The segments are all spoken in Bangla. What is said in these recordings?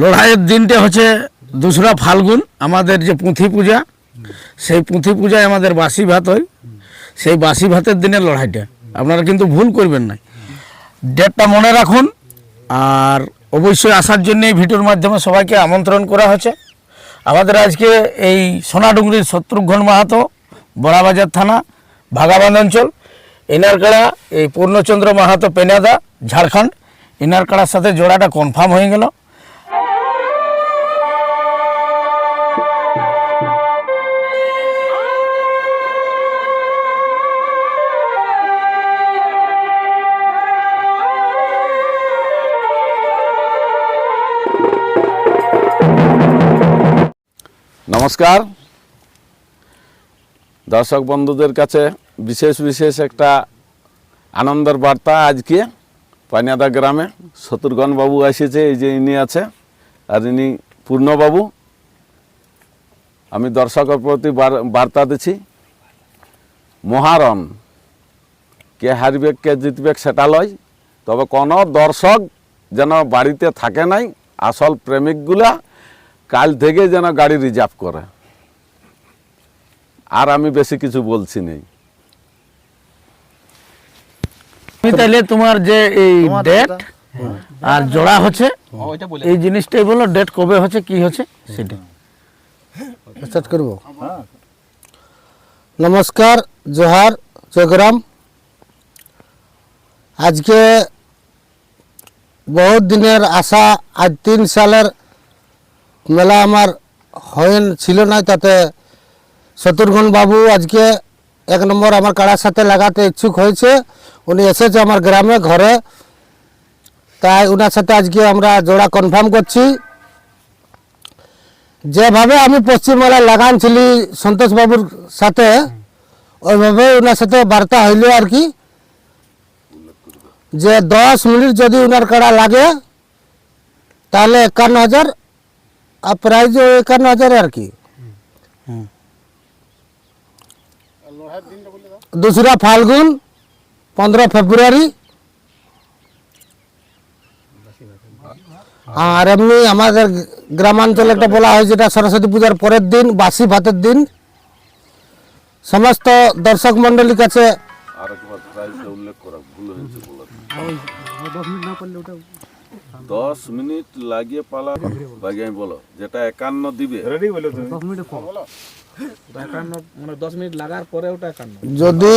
লড়াইয়ের দিনটা হচ্ছে দোসরা ফাল্গুন, আমাদের যে পুঁথি পূজা, সেই পুঁথি পূজায় আমাদের বাসি ভাত হয়। সেই বাসি ভাতের দিনের লড়াইটা। আপনারা কিন্তু ভুল করবেন না। ডেটটা মনে রাখুন, আর অবশ্যই আসার জন্য এই ভিডিওর মাধ্যমে সবাইকে আমন্ত্রণ করা হচ্ছে। আমাদের আজকে এই সোনাডুঙ্গরির শত্রুঘ্ন মাহাতো, বড়াবাজার থানা ভাগাবান অঞ্চল। ইনারকাড়া এই পূর্ণচন্দ্র মাহাতো, পেনাদা, ঝাড়খণ্ড। ইনারকাড়ার সাথে জোড়াটা কনফার্ম হয়ে গেল। নমস্কার। দর্শক বন্ধুদের কাছে বিশেষ বিশেষ একটা আনন্দের বার্তা আজকে। পানিয়াদা গ্রামে শত্রুঘ্ন বাবু এসেছে, এই যে ইনি আছে, আর ইনি পূর্ণবাবু আমি দর্শকের প্রতি বার- বার্তা দিচ্ছি, মহারণ। কে হারবে, কে জিতবে সেটা লয়। তবে কোনো দর্শক যেন বাড়িতে থাকে নাই, আসল প্রেমিকগুলা কাল থেকে যেন গাড়ি রিজার্ভ করে। আর আমি বেশি কিছু বলছি নেই। তাহলে তোমার যে এই ডেট আর জোড়া হচ্ছে এই জিনিসটাই বলো ডেট কবে হচ্ছে কি হচ্ছে সেটা। স্টার্ট করব? নমস্কার জোহার জয়গ্রাম আজকে বহুত দিনের আশা আজ তিন সালের মেলা আমার হয়ে ছিল না, তাতে শত্রুঘ্ন বাবু আজকে এক নম্বর আমার কাড়ার সাথে লাগাতে ইচ্ছুক হয়েছে। উনি এসেছে আমার গ্রামে, ঘরে। তাই ওনার সাথে আজকে আমরা জোড়া কনফার্ম করছি। যেভাবে আমি পশ্চিমবাংলায় লাগানছিলি সন্তোষ বাবুর সাথে, ওইভাবে ওনার সাথে বার্তা হইল আর কি। যে দশ মিনিট যদি ওনার কাড়া লাগে, তাহলে একান্ন হাজার আর প্রাইজ একান্ন হাজার আর কি। দোসরা ফাল্গুন পনেরো ফেব্রুয়ারি। আর এমনি আমাদের গ্রামাঞ্চলে একটা বলা হয় যেটা সরস্বতী পূজার পরের দিন বাসি ভাতের দিন। সমস্ত দর্শক মণ্ডলীর কাছে দশ মিনিট লাগিয়ে পালা। বাগিয়ে বলো যেটা একান্ন দিবে। মানে দশ মিনিট লাগার পরে ওটা একান্ন। যদি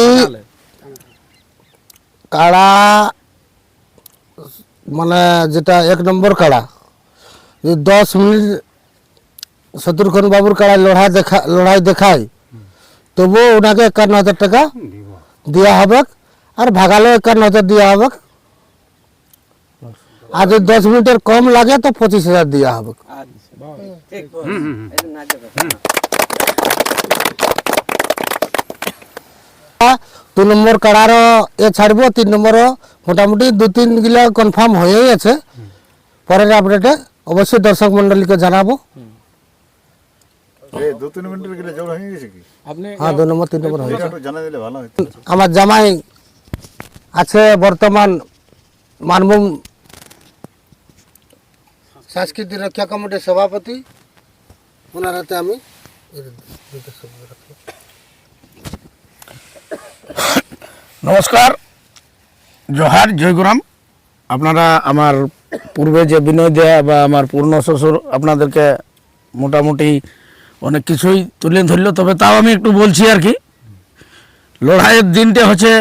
কাড়া মানে যেটা এক নম্বর কাড়া যদি দশ মিনিট শত্রুঘ্ন বাবুর কাড়া লড়াই দেখা লড়াই দেখায় তবুও ওনাকে একান্ন হাজার টাকা দেওয়া হবে আর ভাগালেও একান্ন হাজার দেওয়া হবে। আর যদি দশ মিনিটের কম লাগে তো পঁচিশ হাজার দেওয়া হবে। দু নম্বর কাড়ারও এ ছাড়বো তিন নম্বরও মোটামুটি দু তিন গিলা কনফার্ম হয়েই আছে। পরের আপডেটে অবশ্যই দর্শক মন্ডলীকে জানাব। হয়ে। আমার জামাই আছে বর্তমান মানভূম সাংস্কৃতিক রক্ষা কমিটির সভাপতি ওনার হাতে আমি নমস্কার, জোহার জয়গুরাম আপনারা আমার পূর্বে যে বিনয় দেয়া বা আমার পূর্ণ শ্বশুর আপনাদেরকে মোটামুটি অনেক কিছুই তুলে ধরলো, তবে তাও আমি একটু বলছি আর কি। লড়াইয়ের দিনটা হচ্ছে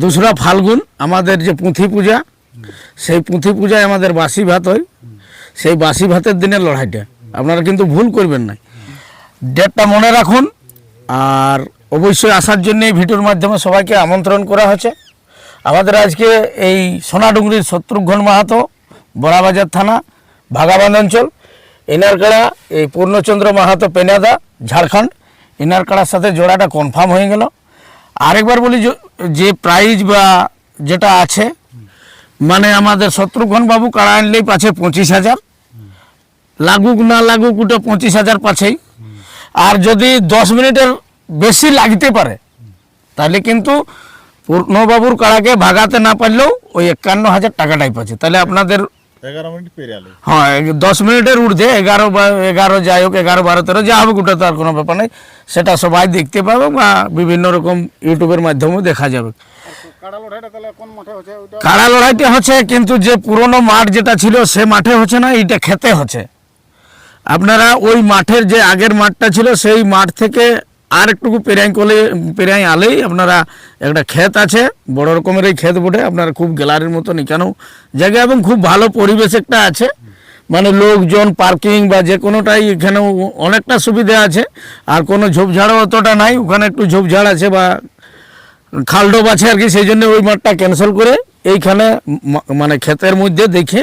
দোসরা ফাল্গুন, আমাদের যে পুঁথি পূজা, সেই পুঁথি পূজায় আমাদের বাসি ভাত হয়। সেই বাসি ভাতের দিনের লড়াইটা। আপনারা কিন্তু ভুল করবেন না। ডেটটা মনে রাখুন, আর অবশ্যই আসার জন্য এই ভিডিওর মাধ্যমে সবাইকে আমন্ত্রণ করা হচ্ছে। আমাদের আজকে এই সোনাডুঙ্গরির শত্রুঘ্ন মাহাতো, বড়াবাজার থানা ভাগাবান অঞ্চল, এনারকাড়া, এই পূর্ণচন্দ্র মাহাতো পেনাদা, ঝাড়খণ্ড ইনারকাড়ার সাথে জোড়াটা কনফার্ম হয়ে গেল। আরেকবার বলি যে প্রাইজ বা যেটা আছে মানে আমাদের শত্রুঘ্ন বাবু কাড়া আনলেই পাচ্ছে পঁচিশ হাজার। লাগুক না লাগুক ওটা পঁচিশ হাজার পাছেই। আর যদি দশ মিনিটের বেশি লাগতে পারে তাহলে কিন্তু পূর্ণবাবুর কাড়াকে ভাগাতে না পারলেও ওই একান্ন হাজার টাকাটাই পাচ্ছে। তাহলে আপনাদের এগারো মিনিট হ্যাঁ দশ মিনিটের ঊর্ধ্বে এগারো বা এগারো যাই হোক এগারো বারো তেরো যা হবে ওটা তো আর কোনো ব্যাপার নেই। সেটা সবাই দেখতে পাবে বা বিভিন্ন রকম ইউটিউবের মাধ্যমেও দেখা যাবে। কাড়া লড়াইটা হচ্ছে? কিন্তু যে পুরনো মাঠ যেটা ছিল, সে মাঠে হচ্ছে না, এইটা খেতে হচ্ছে। আপনারা ওই মাঠের যে আগের মাঠটা ছিল, সেই মাঠ থেকে আর একটুকু পেরাই কলে, পেরাই আলেই আপনারা একটা ক্ষেত আছে, বড় রকমের এই ক্ষেত বটে, আপনারা খুব গ্যালারির মতন এখানেও জায়গা এবং খুব ভালো পরিবেশ একটা আছে। মানে লোকজন, পার্কিং বা যে কোনোটাই এখানেও অনেকটা সুবিধা আছে, আর কোনো ঝোপঝাড়ও অতটা নাই, ওখানে একটু ঝোপঝাড় আছে বা খালডোব আছে আর কি, সেই জন্য ওই মাঠটা ক্যান্সেল করে এইখানে মানে ক্ষেতের মধ্যে দেখে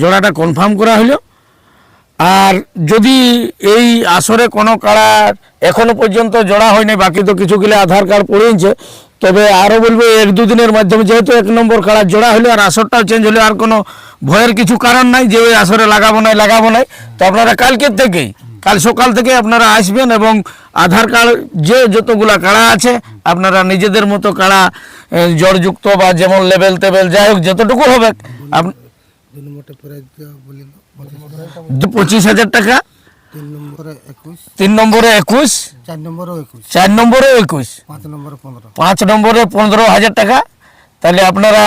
জোড়াটা কনফার্ম করা হলো। আর যদি এই আসরে কোনো কাড়ার এখনও পর্যন্ত জোড়া হয়নি, বাকি তো কিছু গেলে আধার কার্ড পড়েছে তবে আরও বলব এক দুদিনের মাধ্যমে যেহেতু এক নম্বর কাড়ার জোড়া হলো আর আসরটাও চেঞ্জ হলো, আর কোনো ভয়ের কিছু কারণ নাই যে ওই আসরে লাগাবো নাই লাগাবো নাই, তো আপনারা কালকের থেকেই কাল সকাল থেকে আপনারা আসবেন এবং আধার কার্ড যে যতগুলা কাড়া আছে আপনারা নিজেদের মতো কাড়া জড়যুক্ত বা যেমন লেভেল টেবেল যাই হোক যতটুকু হবে পঁচিশ হাজার টাকা তিন নম্বরে একুশ নম্বরে চার নম্বরে একুশ পাঁচ নম্বরে পনেরো হাজার টাকা তাহলে আপনারা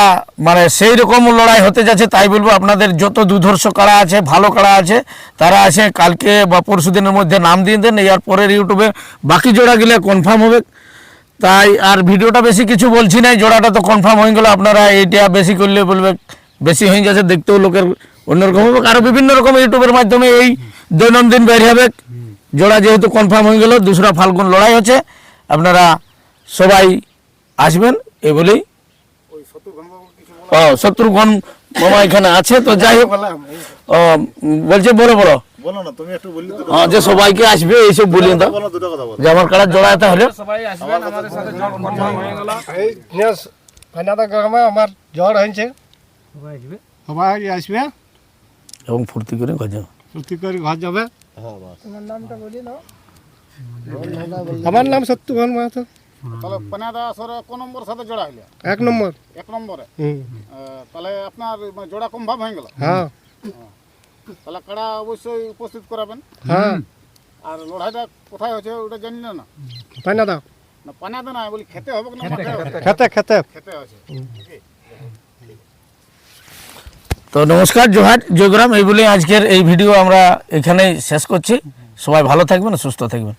মানে সেই রকম লড়াই হতে যাচ্ছে, তাই বলব আপনাদের যত দুধর্ষ কাড়া আছে, ভালো কাড়া আছে, তারা আছে, কালকে বা পরশু দিনের মধ্যে নাম দিয়ে দেন, এর পরের ইউটিউবে বাকি জোড়া গেলে কনফার্ম হবে। তাই আর ভিডিওটা বেশি কিছু বলছি না জোড়াটা তো কনফার্ম হয়ে গেল, আপনারা এইটা বেশি করলে বলবে, বেশি হয়ে যাচ্ছে, দেখতেও লোকের অন্যরকম হবে আরও বিভিন্ন রকম ইউটিউবের মাধ্যমে এই দৈনন্দিন বের হবে। জোড়া যেহেতু কনফার্ম হয়ে গেল, দুসরা ফাল্গুন লড়াই হচ্ছে, আপনারা সবাই আসবেন এই বলেই ও শত্রুঘ্ন মামা এখানে আছে তো যাই হোক। ও, বলছে বড় বড় বলো না তুমি একটু বললি হ্যাঁ যে সবাইকে আসবে এইসব বলিয়ে দাও বলো দুটো যে আমার কাড়া জোড়া হলে। সবাই আসবেন আমাদের সাথে জল কনফার্ম হয়ে গেল। এই নেস কানাডা গ্রামে আমার জ্বর হয়েছে। সবাই আসবে। এবং ফুর্তি করে গজা ছুটি করে ঘর যাবে আমার নাম সত্যগণ মাহাতো। তাহলে পানাদা আসরে কোন নম্বর সাথে জোড়া হইল। এক নম্বর। এক নম্বরে। হুম। তাহলে আপনার মানে জোড়া কনফার্ম হয়ে গেল। হ্যাঁ। তাহলে কাড়া অবশ্যই উপস্থিত করাবেন। হ্যাঁ। আর লড়াইটা কোথায় হচ্ছে ওটা জানি না। না কানাডা না পানাদা না বলি খেতে হবে না? খেতে খেতে খেতে আছে তো নমস্কার জোহার জয়গ্রাম এই বলে আজকের এই ভিডিও আমরা এখানেই শেষ করছি। সবাই ভালো থাকবেন সুস্থ থাকবেন।